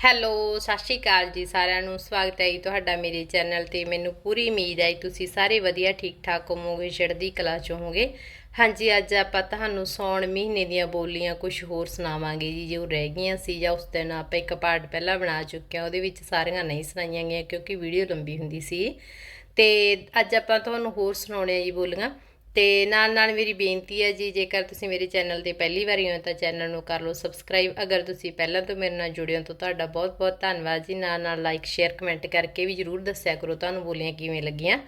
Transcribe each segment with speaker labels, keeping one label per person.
Speaker 1: Hello, ਸਤਿ ਸ਼੍ਰੀ ਅਕਾਲ ਜੀ ਸਾਰਿਆਂ ਨੂੰ। ਸਵਾਗਤ ਹੈ ਜੀ ਤੁਹਾਡਾ ਮੇਰੇ ਚੈਨਲ ਤੇ। ਮੈਨੂੰ ਪੂਰੀ ਉਮੀਦ ਹੈ ਕਿ ਤੁਸੀਂ ਸਾਰੇ ਵਧੀਆ ਠੀਕ ਠਾਕ ਹੋਵੋਗੇ, ਚੜ੍ਹਦੀ ਕਲਾ ਚ ਹੋਵੋਗੇ। ਹਾਂਜੀ, ਅੱਜ ਆਪਾਂ ਤੁਹਾਨੂੰ ਸੌਣ ਮਹੀਨੇ ਦੀਆਂ ਬੋਲੀਆਂ ਕੁਝ ਹੋਰ ਸੁਣਾਵਾਂਗੇ ਜੀ। ਜੋ ਰਹਿ ਗਈਆਂ ਸੀ ਜਾਂ ਉਸ ਦਿਨ ਆਪਾਂ ਇੱਕ ਪਾਰਟ ਪਹਿਲਾਂ ਬਣਾ ਚੁੱਕਿਆ ਉਹਦੇ ਵਿੱਚ ਸਾਰੀਆਂ ਨਹੀਂ ਸੁਣਾਈਆਂ ਗਈਆਂ ਕਿਉਂਕਿ ਵੀਡੀਓ ਲੰਬੀ ਹੁੰਦੀ ਸੀ। ਤੇ ਅੱਜ ਆਪਾਂ ਤੁਹਾਨੂੰ ਹੋਰ ਸੁਣਾਉਣੇ ਆ ਜੀ ਬੋਲੀਆਂ। ਤੇ ਨਾਲ ਨਾਲ ਮੇਰੀ ਬੇਨਤੀ ਹੈ ਜੀ, ਜੇਕਰ ਤੁਸੀਂ ਮੇਰੇ ਚੈਨਲ ਤੇ ਪਹਿਲੀ ਵਾਰੀ ਹੋ ਤਾਂ ਚੈਨਲ ਨੂੰ ਕਰ ਲਓ ਸਬਸਕ੍ਰਾਈਬ ਅਗਰ ਤੁਸੀਂ ਪਹਿਲਾਂ ਤੋਂ ਮੇਰੇ ਨਾਲ ਜੁੜੇ ਹੋ ਤਾਂ ਤੁਹਾਡਾ ਬਹੁਤ ਬਹੁਤ ਧੰਨਵਾਦ ਜੀ। ਨਾਲ ਨਾਲ ਲਾਈਕ ਸ਼ੇਅਰ ਕਮੈਂਟ ਕਰਕੇ ਵੀ ਜਰੂਰ ਦੱਸਿਆ ਕਰੋ ਤੁਹਾਨੂੰ ਬੋਲੀਆਂ ਕਿਵੇਂ ਲੱਗੀਆਂ।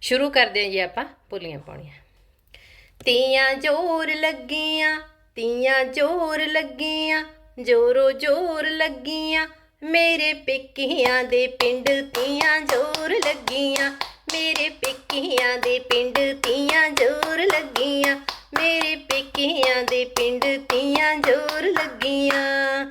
Speaker 1: ਸ਼ੁਰੂ ਕਰਦੇ ਹਾਂ ਜੀ ਆਪਾਂ ਬੋਲੀਆਂ ਪਾਉਣੀਆਂ। ਤੀਆਂ ਜੋਰ ਲੱਗੀਆਂ, ਤੀਆਂ ਜੋਰ ਲੱਗੀਆਂ, ਜੋਰੋ ਜੋਰ ਲੱਗੀਆਂ। ਮੇਰੇ ਪਿੱਕੀਆਂ ਦੇ ਪਿੰਡ ਤੀਆਂ ਜੋਰ ਲੱਗੀਆਂ। ਮੇਰੇ ਪਿੱਕੀਆਂ ਦੇ ਪਿੰਡ ਤੀਆਂ ਜੋਰ ਲੱਗੀਆਂ। ਮੇਰੇ ਪਿੱਕੀਆਂ ਦੇ ਪਿੰਡ ਤੀਆਂ ਜੋਰ ਲੱਗੀਆਂ।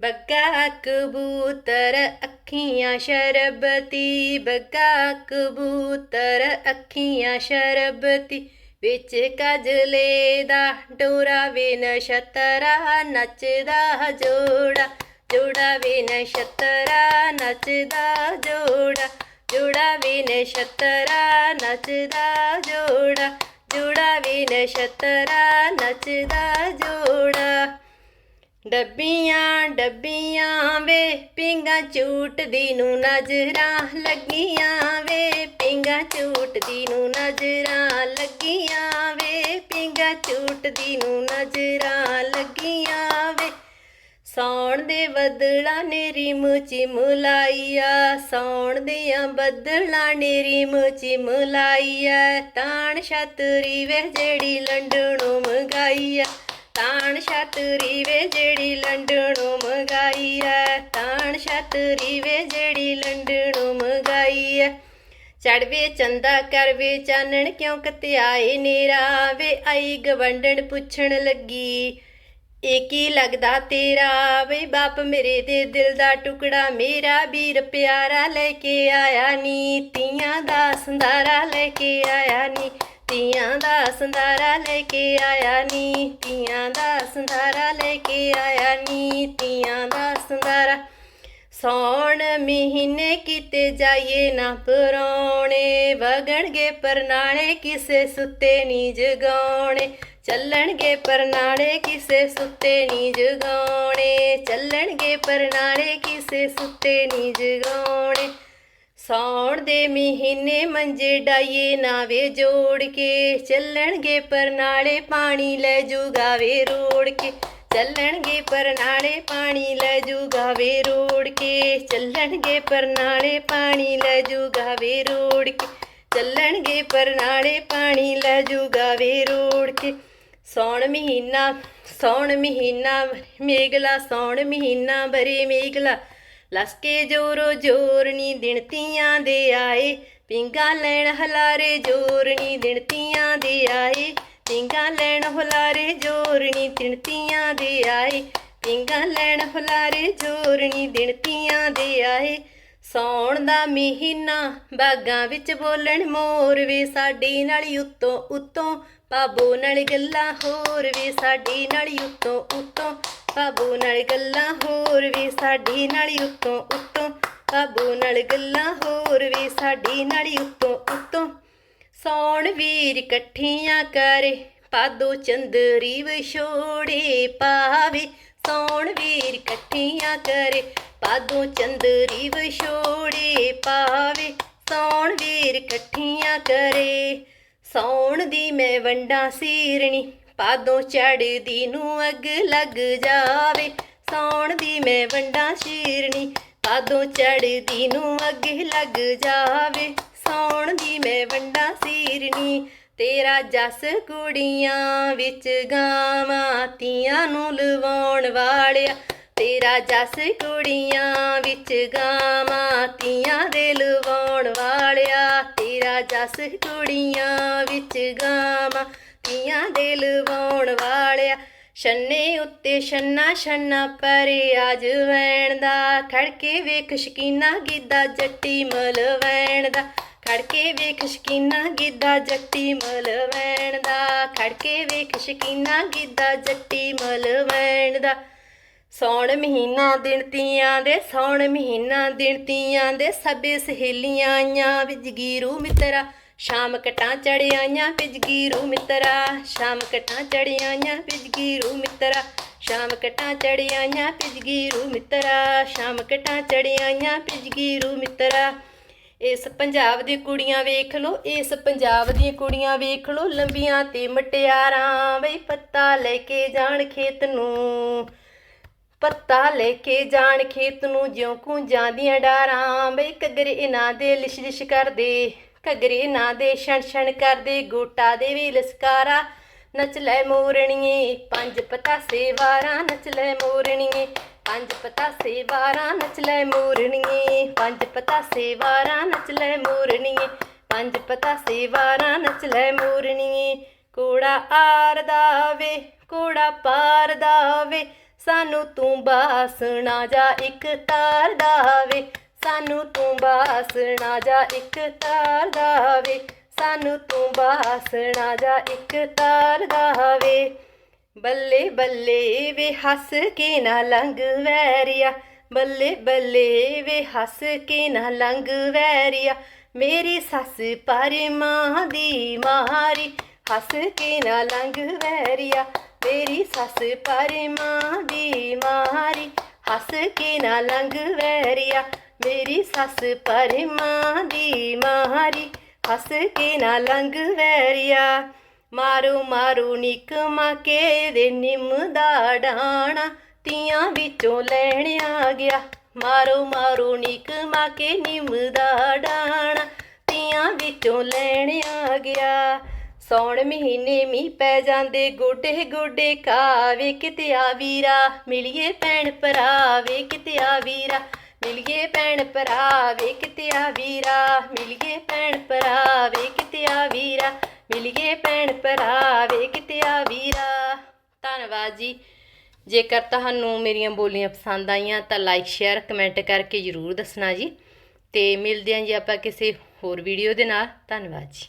Speaker 1: ਬੱਗਾ ਕਬੂਤਰ ਅੱਖੀਆਂ ਸ਼ਰਬਤੀ, ਬੱਗਾ ਕਬੂਤਰ ਅੱਖੀਆਂ ਸ਼ਰਬਤੀ। ਵਿੱਚ ਕਜਲੇ ਦਾ ਡੋਰਾ ਵੇ ਨਛਤਰਾ ਨੱਚਦਾ ਜੋੜਾ ਜੋੜਾ ਵੇ ਨਛਤਰਾ ਨੱਚਦਾ ਜੋੜਾ ਜੋੜਾ ਵੇ ਨਛਤਰਾ ਨੱਚਦਾ ਜੋੜਾ ਜੋੜਾ ਵੇ ਨਛਤਰਾ ਨੱਚਦਾ ਜੋੜਾ। ਡੱਬੀਆਂ ਡੱਬੀਆਂ ਵੇ, ਪਿੰਗਾ ਝੂਟਦੀ ਨੂੰ ਨਜ਼ਰਾਂ ਲੱਗੀਆਂ ਵੇ, ਪਿੰਗਾ ਝੂਟਦੀ ਨੂੰ ਨਜ਼ਰਾਂ ਲੱਗੀਆਂ ਵੇ, ਪਿੰਗਾ ਝੂਟਦੀ ਨੂੰ ਨਜ਼ਰਾਂ ਲੱਗੀਆਂ ਵੇ। ਸੌਣ ਦੇ ਬੱਦਲਾਂ ਨੇ ਰਿਮ ਚਿਮਲਾਈਆ ਸੌਣ ਦੀਆਂ ਬੱਦਲਾਂ ਨੇ ਰਿਮ ਚਿਮਲਾਈਆ ਤਾਣ ਛਤਰੀ ਵੇ ਜਿਹੜੀ ਲੰਡਣੋਂ ਮੰਗਾਈਆ, ਤਾਣ ਛਤਰੀ ਵੇ ਜਿਹੜੀ ਲੰਡਣੋਂ ਮੰਗਾਈਆ, ਤਾਣ ਛਤਰੀ ਵੇ ਜਿਹੜੀ ਲੰਡਣੋਂ ਮੰਗਾਈਆ। ਚੜਵੇ ਚੰਦਾ ਕਰਵੇ ਚਾਨਣ ਕਿਉਂ ਕਤਿਆਏ, ਨੇਰਾ ਵੇ ਆਈ ਗਵੰਡਣ ਪੁੱਛਣ ਲੱਗੀ। ਇਹ ਕੀ ਲੱਗਦਾ ਤੇਰਾ ਵੇ ਬਾਪ ਮੇਰੇ ਦੇ ਦਿਲ ਦਾ ਟੁਕੜਾ, ਮੇਰਾ ਵੀਰ ਪਿਆਰਾ ਲੈ ਕੇ ਆਇਆ ਨੀ। ਤੀਆਂ ਦਾ ਸੰਧਾਰਾ ਲੈ ਕੇ ਆਇਆ ਨੀ। ਤੀਆਂ ਦਾ ਸੰਧਾਰਾ ਲੈ ਕੇ ਆਇਆ ਨੀ। ਤੀਆਂ ਦਾ ਸੰਧਾਰਾ ਲੈ ਕੇ ਆਇਆ ਨੀ। ਤੀਆਂ ਦਾ ਸੰਧਾਰਾ ਸੌਣ ਮਹੀਨੇ ਕਿਤੇ ਜਾਈਏ ਨਾ ਪਰੌਣੇ ਵਗਣਗੇ ਪਰਨਾਲੇ ਕਿਸੇ ਸੁੱਤੇ ਨੀ ਜਗਾਉਣੇ ਚੱਲਣਗੇ ਪਰਨਾਲੇ ਕਿਸੇ ਸੁੱਤੇ ਨੀ ਜਗਾਉਣੇ ਚੱਲਣਗੇ ਪਰਨਾਲੇ ਕਿਸੇ ਸੁੱਤੇ ਨੀ ਜਗਾਉਣੇ ਸੌਣ ਦੇ ਮਹੀਨੇ ਮੰਜੇ ਡਾਈਏ ਨਾਵੇ ਜੋੜ ਕੇ। ਚੱਲਣਗੇ ਪਰਨਾਲੇ ਪਾਣੀ ਲੈ ਜੂਗਾ ਵੇ ਰੋੜ ਕੇ। ਚੱਲਣਗੇ ਪਰਨਾਲੇ, ਪਾਣੀ ਲੈ ਜੂਗਾ ਵੇ ਰੋੜ ਕੇ। ਚੱਲਣਗੇ ਪਰਨਾਲੇ, ਪਾਣੀ ਲੈ ਜੂਗਾ ਵੇ ਰੋੜ ਕੇ। ਚੱਲਣਗੇ ਪਰਨਾਲੇ, ਪਾਣੀ ਲੈ ਜੂਗਾ ਵੇ ਰੋੜ ਕੇ। ਸੌਣ ਮਹੀਨਾ ਸੌਣ ਮਹੀਨਾ, ਮੇਗਲਾ, ਸੌਣ ਮਹੀਨਾ ਬਰੇ ਮੇਗਲਾ। ਲਸਕੇ ਜੋਰੋ ਜੋਰਨੀ ਦਿਨਤੀਆਂ ਦੇ ਆਏ। ਪਿੰਗਾ ਲੈਣ ਹਲਾਰੇ ਜੋਰਨੀ ਦਿਨਤੀਆਂ ਦੇ ਆਏ। ਪਿੰਗਾ ਲੈਣ ਹੁਲਾਰੇ ਜੋਰਨੀ ਦਿਣਤੀਆਂ ਦੇ ਆਏ। ਪਿੰਗਾ ਲੈਣ ਹੁਲਾਰੇ ਜੋਰਨੀ ਦਿਣਤੀਆਂ ਦੇ ਆਏ। ਸੌਣ ਦਾ ਮਹੀਨਾ, ਬਾਗਾਂ ਵਿੱਚ ਬੋਲਣ ਮੋਰ ਵੇ ਸਾਡੀ ਨਾਲ ਉੱਤੋਂ ਉੱਤੋਂ, ਬਾਬੂ ਨਾਲ ਗੱਲਾਂ ਹੋਰ ਵੇ ਸਾਡੀ ਨਾਲ ਉੱਤੋਂ ਉੱਤੋਂ, ਬਾਬੂ ਨਾਲ ਗੱਲਾਂ ਹੋਰ ਵੇ ਸਾਡੀ ਨਾਲ ਉੱਤੋਂ ਉੱਤੋਂ, ਬਾਬੂ ਨਾਲ ਗੱਲਾਂ ਹੋਰ ਵੇ ਸਾਡੀ ਨਾਲ ਉੱਤੋਂ ਉੱਤੋਂ। ਸੌਣ ਵੀਰ ਇਕੱਠੀਆਂ ਕਰੇ, ਪਾਦੋ ਚੰਦਰੀ ਵਿਛੋੜੇ ਪਾਵੇ। ਸੌਣ ਵੀਰ ਇਕੱਠੀਆਂ ਕਰੇ, ਪਾਦੋ ਚੰਦਰੀ ਵਿਛੋੜੇ ਪਾਵੇ। ਸੌਣ ਵੀਰ ਇਕੱਠੀਆਂ ਕਰੇ ਸੌਣ ਦੀ ਮੈਂ ਵੰਡਾ ਸੀਰਣੀ, ਪਾਦੋਂ ਚੜਦੀ ਨੂੰ ਅੱਗ ਲੱਗ ਜਾਵੇ। ਸੌਣ ਦੀ ਮੈਂ ਵੰਡਾ ਸ਼ੀਰਣੀ, ਪਾਦੋਂ ਚੜਦੀ ਨੂੰ ਅੱਗ ਲੱਗ ਜਾਵੇ। ਸੌਣ ਦੀ ਮੈਂ ਵੰਡਾ ਸੀਰਨੀ, ਤੇਰਾ ਜਸ ਕੁੜੀਆਂ ਵਿੱਚ ਗਾਵਾਂ, ਤੀਆਂ ਨੂੰ ਲਵਾਉਣ ਵਾਲਿਆ। ਤੇਰਾ ਜਸ ਕੁੜੀਆਂ ਵਿੱਚ ਗਾਵਾਂ, ਤੀਆਂ ਦੇ ਲਵਾਉਣ ਵਾਲਿਆ। ਤੇਰਾ ਜਸ ਕੁੜੀਆਂ ਵਿੱਚ ਗਾਵਾਂ, ਤੀਆਂ ਦੇ ਲਵਾਉਣ ਵਾਲਿਆ। ਛੰਨੇ ਉੱਤੇ ਛੰਨਾ ਛੰਨਾ ਪਰੇ ਆਜ ਵੈਣ ਦਾ, ਖੜਕੇ ਵੇਖ ਸ਼ਕੀਨਾ ਗਿੱਦਾ ਜੱਟੀ ਮਲਵੈਣ ਦਾ। ਖੜਕੇ ਵੇਖ ਸ਼ਕੀਨਾ ਗਿੱਦਾ ਜੱਟੀ ਮਲ ਦਾ। ਖੜਕੇ ਵੇਖ ਸ਼ਕੀਨਾ ਗਿੱਦਾ ਜੱਟੀ ਮਲ ਵੈਣ ਦਾ। ਸੌਣ ਮਹੀਨਾ ਦਿਨ ਤੀਆਂ ਦੇ, ਸੌਣ ਮਹੀਨਾ ਦਿਨ ਤੀਆਂ ਦੇ। ਸਭੇ ਸਹੇਲੀਆਂ ਆਈਆਂ ਵਿੱਚ ਮਿੱਤਰਾ। ਸ਼ਾਮ ਕਟਾਂ ਚੜਿਆਈਆਂ ਵਿੱਚ ਗੀਰੂ ਮਿੱਤਰਾ। ਸ਼ਾਮ ਕਟਾਂ ਚੜਿਆਈਆਂ ਵਿੱਚ ਗੀਰੂ ਮਿੱਤਰਾ। ਸ਼ਾਮ ਕਟਾਂ ਚੜਿਆਈਆਂ ਵਿੱਚ ਗੀਰੂ ਮਿੱਤਰਾ। ਸ਼ਾਮ ਕਟਾਂ ਚੜਿਆਈਆਂ ਵਿੱਚ ਮਿੱਤਰਾ। ਇਸ ਪੰਜਾਬ ਦੀ ਕੁੜੀਆਂ ਵੇਖ ਲੋ ਇਸ ਪੰਜਾਬ ਦੀਆਂ ਕੁੜੀਆਂ ਵੇਖ ਲੋ ਲੰਬੀਆਂ ਤੇ ਮਟਿਆਰਾਂ ਬਈ ਪੱਤਾ ਲੈ ਕੇ ਜਾਣ ਖੇਤ ਨੂੰ। ਪੱਤਾ ਲੈ ਕੇ ਜਾਣ ਖੇਤ ਨੂੰ ਜਿਉਂ ਕੁ ਦੀਆਂ ਡਾਰਾਂ ਬਈ ਘੱਗਰੇ ਇਹਨਾਂ ਦੇ ਲਿਸ਼ਲਿਸ਼ ਕਰਦੇ। ਘੱਗਰੇ ਇਹਨਾਂ ਦੇ ਛਣ ਛਣ ਕਰਦੇ, ਗੋਟਾ ਦੇ ਵੀ ਲਸਕਾਰਾ। ਨੱਚ ਲੈ ਮੋਰਣੀਏ, ਪੰਜ ਪਤਾਸੇ ਵਾਰਾਂ ਨੱਚ ਲੈ ਮੋਰਣੀਏ। ਪੰਜ ਪਤਾਸੇ ਵਾਰਾਂ ਨੱਚ ਲੈ ਮੋਰਣੀਏ ਪੰਜ ਪਤਾਸੇ ਵਾਰਾਂ ਨੱਚ ਲੈ ਮੋਰਣੀਏ ਪੰਜ ਪਤਾਸੇ ਵਾਰਾਂ ਨੱਚ ਲੈ ਮੋਰਣੀਏ ਕੋੜਾ ਆਰਦਾ ਵੇ ਕੋੜਾ ਪਾਰਦਾ ਵੇ ਸਾਨੂੰ ਤੂੰ ਬਾਸਣਾ ਜਾ ਇੱਕ ਤਾਰ ਦਾ ਸਾਨੂੰ ਤੂੰ ਬਾਸਣਾ ਜਾ ਇੱਕ ਤਾਰ ਦਾ ਸਾਨੂੰ ਤੂੰ ਬਾਸਣਾ ਜਾ ਇੱਕ ਤਾਰ ਦਾ ਬੱਲੇ ਬੱਲੇ ਵੇ ਹੱਸ ਕੇ ਨਾ ਲੰਘ ਵੈਰੀਆ। ਬੱਲੇ ਬੱਲੇ ਵੇ ਹੱਸ ਕੇ ਨਾ ਲੰਘ ਵੈਰੀਆ। ਮੇਰੀ ਸੱਸ ਪਰ ਮਾਂ ਦੀ ਮਾਰੀ ਹੱਸ ਕੇ ਨਾ ਲੰਘ ਵੈਰੀਆ। ਮੇਰੀ ਸੱਸ ਪਰ ਮਾਂ ਦੀ ਮਾਰੀ ਹੱਸ ਕੇ ਨਾ ਲੰਘ ਵੈਰੀਆ। ਮੇਰੀ ਸੱਸ ਪਰ ਮਾਂ ਦੀ ਮਾਰੀ ਹੱਸ ਕੇ ਨਾ ਲੰਘ ਵੈਰੀਆ। ਮਾਰੂ ਮਾਰੂ ਨਿਕ ਕੇ ਦੇ ਨਿੰਮ ਦਾ ਡਾਣਾ, ਤੀਆਂ ਵਿੱਚੋਂ ਲੈਣ ਆ ਗਿਆ। ਮਾਰੂ ਮਾਰੂ ਨਿਕ ਕੇ ਨਿੰਮ ਦਾ ਡਾਣਾ, ਤੀਆਂ ਵਿੱਚੋਂ ਲੈਣ ਆ ਗਿਆ। ਸੌਣ ਮਹੀਨੇ ਮੀਂਹ ਪੈ ਜਾਂਦੇ, ਗੋਡੇ ਗੋਡੇ ਕਾਵੇ ਕਿਤੇ ਆ ਵੀਰਾ। ਮਿਲੀਏ ਭੈਣ ਭਰਾ ਵੇ ਕਿਤੇ ਆ ਵੀਰਾ। ਮਿਲੀਏ ਭੈਣ ਭਰਾ ਵੇ ਕਿਤੇ ਆ ਵੀਰਾ। ਮਿਲੀਏ ਭੈਣ ਭਰਾ ਵੇ ਕਿਤੇ ਆ ਵੀਰਾ। ਮਿਲੀਏ ਭੈਣ ਭਰਾ ਵੇ ਕਿਤੇ ਆ ਵੀਰਾ। ਧੰਨਵਾਦ ਜੀ। ਜੇਕਰ ਤੁਹਾਨੂੰ ਮੇਰੀਆਂ ਬੋਲੀਆਂ ਪਸੰਦ ਆਈਆਂ ਤਾਂ ਲਾਈਕ ਸ਼ੇਅਰ ਕਮੈਂਟ ਕਰਕੇ ਜਰੂਰ ਦੱਸਣਾ ਜੀ। ਤੇ ਮਿਲਦੇ ਹਾਂ ਜੀ ਆਪਾਂ ਕਿਸੇ ਹੋਰ ਵੀਡੀਓ ਦੇ ਨਾਲ। ਧੰਨਵਾਦ ਜੀ।